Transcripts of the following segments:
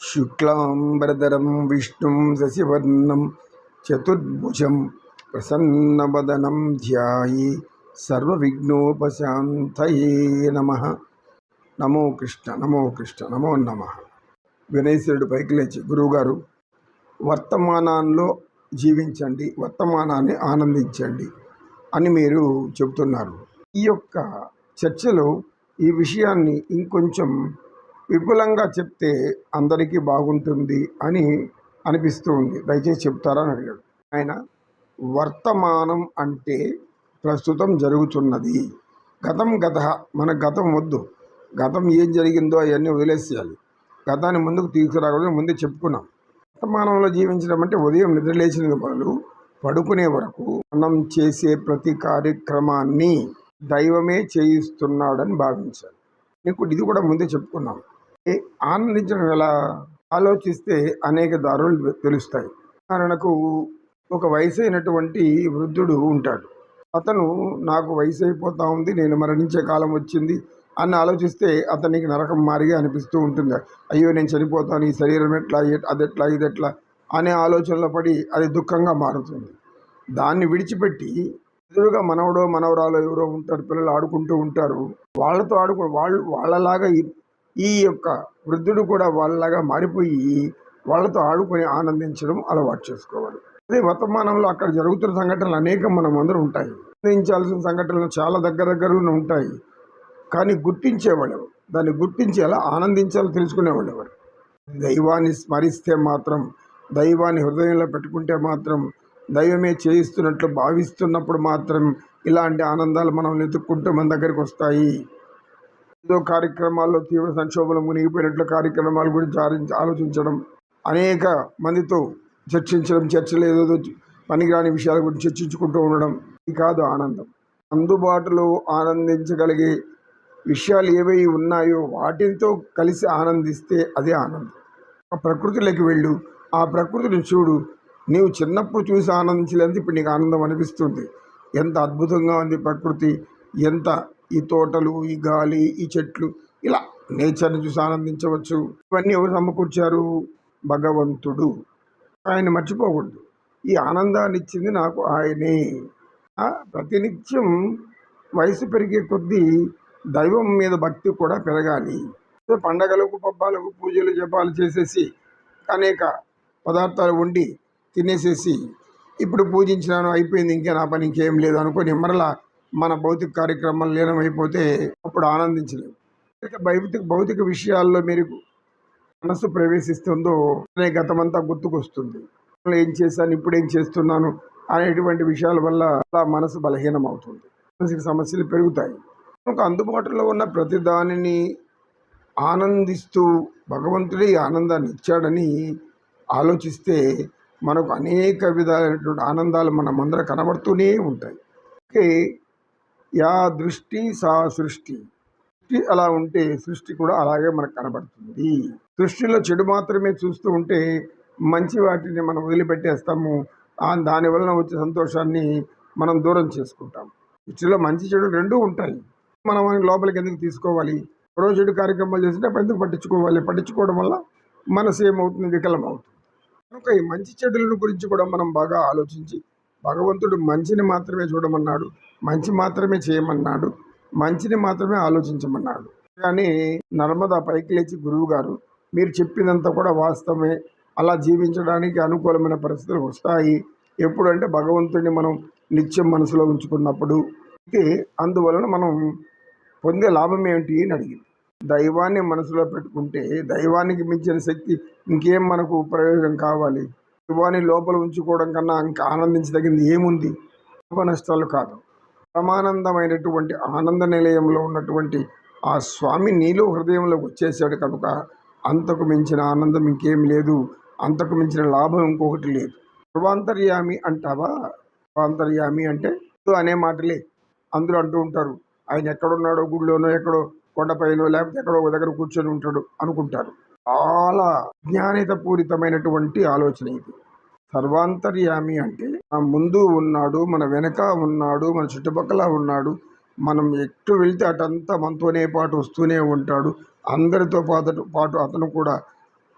శుక్లాంబరధరం విష్ణుం శశివర్ణం చతుర్భుజం ప్రసన్నవదనం ధ్యాయి సర్వవిఘ్నోపశాంతయే నమ నమో కృష్ణ నమో కృష్ణ నమో నమ వినయశ్వరుడు పైకి లేచి గురువుగారు వర్తమానంలో జీవించండి వర్తమానాన్ని ఆనందించండి అని మీరు చెబుతున్నారు. ఈ యొక్క చర్చలో ఈ విషయాన్ని ఇంకొంచెం విపులంగా చెప్తే అందరికీ బాగుంటుంది అని అనిపిస్తూ ఉంది. దయచేసి చెప్తారా అని అడిగాడు. ఆయన వర్తమానం అంటే ప్రస్తుతం జరుగుతున్నది. గతం గత మన గతం వద్దు. గతం ఏం జరిగిందో అవన్నీ వదిలేసేయాలి. గతాన్ని ముందుకు తీసుకురాకూడదు ముందే చెప్పుకున్నాం. వర్తమానంలో జీవించడం అంటే ఉదయం నిద్రలేచిన మొదలు పడుకునే వరకు మనం చేసే ప్రతి కార్యక్రమాన్ని దైవమే చేయిస్తున్నాడని భావించాలి. నీకు ఇది కూడా ముందే చెప్పుకున్నాం. ఆనందించడం ఎలా? ఆలోచిస్తే అనేక దారులు తెలుస్తాయి. ఉదాహరణకు ఒక వయసు అయినటువంటి వృద్ధుడు ఉంటాడు. అతను నాకు వయసు అయిపోతా ఉంది నేను మరణించే కాలం వచ్చింది అని ఆలోచిస్తే అతనికి నరకం మారిగా అనిపిస్తూ ఉంటుంది. అయ్యో నేను చనిపోతాను ఈ శరీరం ఎట్లా అది ఎట్లా ఇది ఎట్లా అనే ఆలోచనలో పడి అది దుఃఖంగా మారుతుంది. దాన్ని విడిచిపెట్టి ఎదురుగా మనవడో మనవరాలో ఎవరో ఉంటారు పిల్లలు ఆడుకుంటూ ఉంటారు. వాళ్ళతో ఆడుకో వాళ్ళు వాళ్ళలాగా ఈ- యొక్క వృద్ధుడు కూడా వాళ్ళలాగా మారిపోయి వాళ్ళతో ఆడుకొని ఆనందించడం అలవాటు చేసుకోవాలి. అదే వర్తమానంలో అక్కడ జరుగుతున్న సంఘటనలు అనేకం మనం అందరూ ఉంటాయి. ఆనందించాల్సిన సంఘటనలు చాలా దగ్గర దగ్గరలోనే ఉంటాయి. కానీ గుర్తించేవాళ్ళు దాన్ని గుర్తించి ఎలా ఆనందించాలో తెలుసుకునేవాళ్ళు ఎవరు దైవాన్ని స్మరిస్తే మాత్రం దైవాన్ని హృదయంలో పెట్టుకుంటే మాత్రం దైవమే చేయిస్తున్నట్లు భావిస్తున్నప్పుడు మాత్రం ఇలాంటి ఆనందాలు మనం వెతుక్కుంటూ మన దగ్గరికి వస్తాయి. ఏదో కార్యక్రమాల్లో తీవ్ర సంక్షోభంలో మునిగిపోయినట్లు కార్యక్రమాల గురించి ఆలోచించడం అనేక మందితో చర్చించడం చర్చలు ఏదో పనికిరాని విషయాల గురించి చర్చించుకుంటూ ఉండడం ఇది కాదు ఆనందం. అందుబాటులో ఆనందించగలిగే విషయాలు ఏవై ఉన్నాయో వాటితో కలిసి ఆనందిస్తే అదే ఆనందం. ఆ ప్రకృతిలోకి వెళ్ళు. ఆ ప్రకృతిని చూడు. నీవు చిన్నప్పుడు చూసి ఆనందించలేదు ఇప్పుడు నీకు ఆనందం అనిపిస్తుంది. ఎంత అద్భుతంగా ఉంది ప్రకృతి. ఎంత ఈ తోటలు ఈ గాలి ఈ చెట్లు ఇలా నేచర్ని చూసి ఆనందించవచ్చు. ఇవన్నీ ఎవరు సమకూర్చారు? భగవంతుడు. ఆయన మర్చిపోకూడదు. ఈ ఆనందాన్ని ఇచ్చింది నాకు ఆయనే. ప్రతినిత్యం వయసు పెరిగే కొద్దీ దైవం మీద భక్తి కూడా పెరగాలి. పండగలకు పబ్బాలకు పూజలు జపాలు చేసేసి అనేక పదార్థాలు వండి తినేసేసి ఇప్పుడు పూజించినాను అయిపోయింది ఇంకే నా పని ఇంకేం లేదు అనుకొని మరలా మన భౌతిక కార్యక్రమాలు లీనమైపోతే అప్పుడు ఆనందించలేము ఇక భౌతిక భౌతిక విషయాల్లో మీరు మనసు ప్రవేశిస్తుందో అనే గతమంతా గుర్తుకొస్తుంది. ఏం చేశాను ఇప్పుడు ఏం చేస్తున్నాను అనేటువంటి విషయాల వల్ల అలా మనసు బలహీనం అవుతుంది మనసుకి సమస్యలు పెరుగుతాయి. మనకు అందుబాటులో ఉన్న ప్రతి దానిని ఆనందిస్తూ భగవంతుడే ఈ ఆనందాన్ని ఇచ్చాడని ఆలోచిస్తే మనకు అనేక విధాలైనటువంటి ఆనందాలు మన ముందర కనబడుతూనే ఉంటాయి. ఓకే యా దృష్టి సా సృష్టి. సృష్టి అలా ఉంటే సృష్టి కూడా అలాగే మనకు కనబడుతుంది. సృష్టిలో చెడు మాత్రమే చూస్తూ ఉంటే మంచి వాటిని మనం వదిలిపెట్టేస్తాము. ఆ దాని వలన వచ్చే సంతోషాన్ని మనం దూరం చేసుకుంటాం సృష్టిలో మంచి చెడు రెండూ ఉంటాయి. మనం లోపలికి ఎందుకు తీసుకోవాలి? రోజు చెడు కార్యక్రమాలు చేస్తుంటే ఎందుకు పట్టించుకోవాలి? పట్టించుకోవడం వల్ల మనసు ఏమవుతుంది? వికలం అవుతుంది కనుక ఈ మంచి చెడులను గురించి కూడా మనం బాగా ఆలోచించి భగవంతుడు మంచిని మాత్రమే చూడమన్నాడు. మంచి మాత్రమే చేయమన్నాడు మంచిని మాత్రమే ఆలోచించమన్నాడు. కానీ నర్మదా పైకి లేచి గురువు గారు మీరు చెప్పినంత కూడా వాస్తవమే. అలా జీవించడానికి అనుకూలమైన పరిస్థితులు వస్తాయి. ఎప్పుడంటే భగవంతుడిని మనం నిత్యం మనసులో ఉంచుకున్నప్పుడు. అయితే అందువలన మనం పొందే లాభం ఏమిటి అని అడిగింది. దైవాన్ని మనసులో పెట్టుకుంటే దైవానికి మించిన శక్తి ఇంకేం మనకు ప్రయోజనం కావాలి? దైవాన్ని లోపల ఉంచుకోవడం కన్నా ఇంకా ఆనందించదగింది ఏముంది? లాభ నష్టాలు కాదు. పరమానందమైనటువంటి ఆనంద నిలయంలో ఉన్నటువంటి ఆ స్వామి నీలో హృదయంలోకి వచ్చేసాడు కనుక అంతకు మించిన ఆనందం ఇంకేం లేదు. అంతకు మించిన లాభం ఇంకొకటి లేదు. సర్వాంతర్యామి అంటావా? సర్వాంతర్యామి అంటే అనే మాటలే. అందరూ అంటూ ఉంటారు ఆయన ఎక్కడున్నాడో గుడిలోనో ఎక్కడో కొండపైనో లేకపోతే ఎక్కడో ఒక దగ్గర కూర్చొని ఉంటాడు అనుకుంటారు. చాలా జ్ఞానిత పూరితమైనటువంటి ఆలోచన ఇది. సర్వాంతర్యామి అంటే మన ముందు ఉన్నాడు మన వెనక ఉన్నాడు మన చుట్టుపక్కల ఉన్నాడు. మనం ఎటు వెళ్తే అటంతా మనతోనే పాటు వస్తూనే ఉంటాడు. అందరితో పాటు పాటు అతను కూడా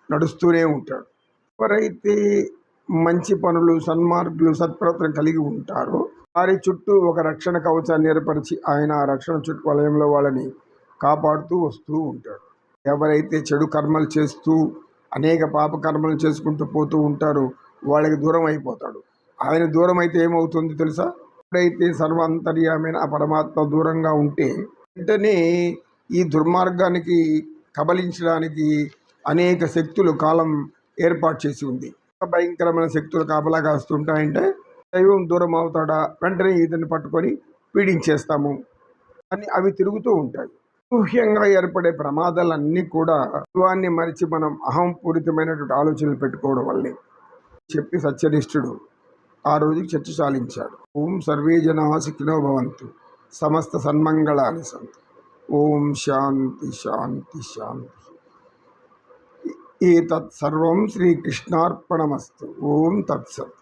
నడుస్తూనే ఉంటాడు. ఎవరైతే మంచి పనులు సన్మార్గులు సత్ప్రవర్తన కలిగి ఉంటారో వారి చుట్టూ ఒక రక్షణ కవచాన్ని ఏర్పరిచి ఆయన ఆ రక్షణ చుట్టూ వలయంలో వాళ్ళని కాపాడుతూ వస్తూ ఉంటాడు. ఎవరైతే చెడు కర్మలు చేస్తూ అనేక పాప కర్మలు చేసుకుంటూ పోతూ ఉంటారో వాళ్ళకి దూరం అయిపోతాడు. ఆయన దూరం అయితే ఏమవుతుంది తెలుసా? ఎప్పుడైతే సర్వాంతర్యమైన ఆ పరమాత్మ దూరంగా ఉంటే వెంటనే ఈ దుర్మార్గానికి కబలించడానికి అనేక శక్తులు కాలం ఏర్పాటు చేసి ఉంది. భయంకరమైన శక్తులు కాపలా కాస్తుంటాయంటే దైవం దూరం అవుతాడా? వెంటనే ఈతని పట్టుకొని పీడించేస్తాము. అని అవి తిరుగుతూ ఉంటాయి. అనూహ్యంగా ఏర్పడే ప్రమాదాలన్నీ కూడా దైవాన్ని మరిచి మనం అహంపూరితమైనటువంటి ఆలోచనలు పెట్టుకోవడం వల్లే. చెప్పి సత్యనిష్ఠుడు. ఆ రోజుకి చర్చ చాలించాడు ఓం సర్వే జనా సుఖినో భవంతు. సమస్త సన్మంగళాన్ని సంతు. ఓం శాంతి శాంతి శాంతి. ఏతత్ సర్వం శ్రీకృష్ణార్పణమస్తు. ఓం తత్సత్